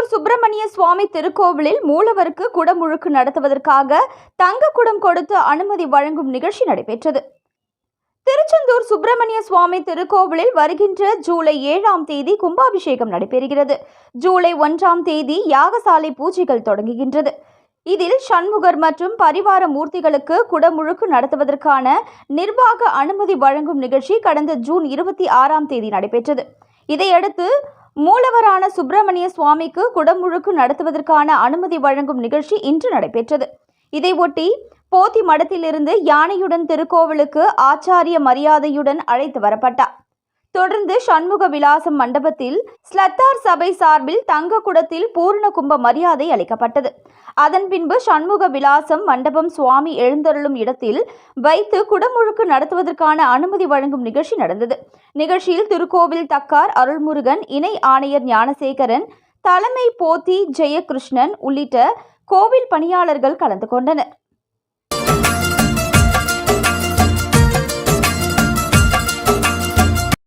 திருச்செந்தூர் சுப்பிரமணிய சுவாமி திருக்கோவிலில் மூலவருக்கு குடமுழுக்கு நடத்துவதற்காக தங்க குடம் கொடுத்து அனுமதி வழங்கும் நிகழ்ச்சி நடைபெற்றது. திருச்செந்தூர் சுப்பிரமணிய சுவாமி திருக்கோவிலில் வருகின்ற ஜூலை ஏழாம் தேதி கும்பாபிஷேகம் நடைபெறுகிறது. ஜூலை ஒன்றாம் தேதி யாகசாலை பூஜைகள் தொடங்குகின்றது. இதில் சண்முகர் மற்றும் பரிவார மூர்த்திகளுக்கு குடமுழுக்கு நடத்துவதற்கான நிர்வாக அனுமதி வழங்கும் நிகழ்ச்சி கடந்த ஜூன் இருபத்தி ஆறாம் தேதி நடைபெற்றது. இதையடுத்து மூலவரான சுப்பிரமணிய சுவாமிக்கு குடமுழுக்கு நடத்துவதற்கான அனுமதி வழங்கும் நிகழ்ச்சி இன்று நடைபெற்றது. இதையொட்டி போத்தி மடத்திலிருந்து யானையுடன் திருக்கோவிலுக்கு ஆச்சாரிய மரியாதையுடன் அழைத்து வரப்பட்டார். தொடர்ந்து சண்முக விலாசம் மண்டபத்தில் ஸ்லத்தார் சபை சார்பில் தங்க குடத்தில் பூர்ண கும்ப மரியாதை அளிக்கப்பட்டது. அதன் பின்பு சண்முக விலாசம் மண்டபம் சுவாமி எழுந்தருளும் இடத்தில் வைத்து குடமுழுக்கு நடத்துவதற்கான அனுமதி வழங்கும் நிகழ்ச்சி நடந்தது. நிகழ்ச்சியில் திருக்கோவில் தக்கார் அருள்முருகன் இணை ஆணையர் ஞானசேகரன் தலைமை போத்தி ஜெயகிருஷ்ணன் உள்ளிட்ட கோவில் பணியாளர்கள் கலந்து கொண்டனர்.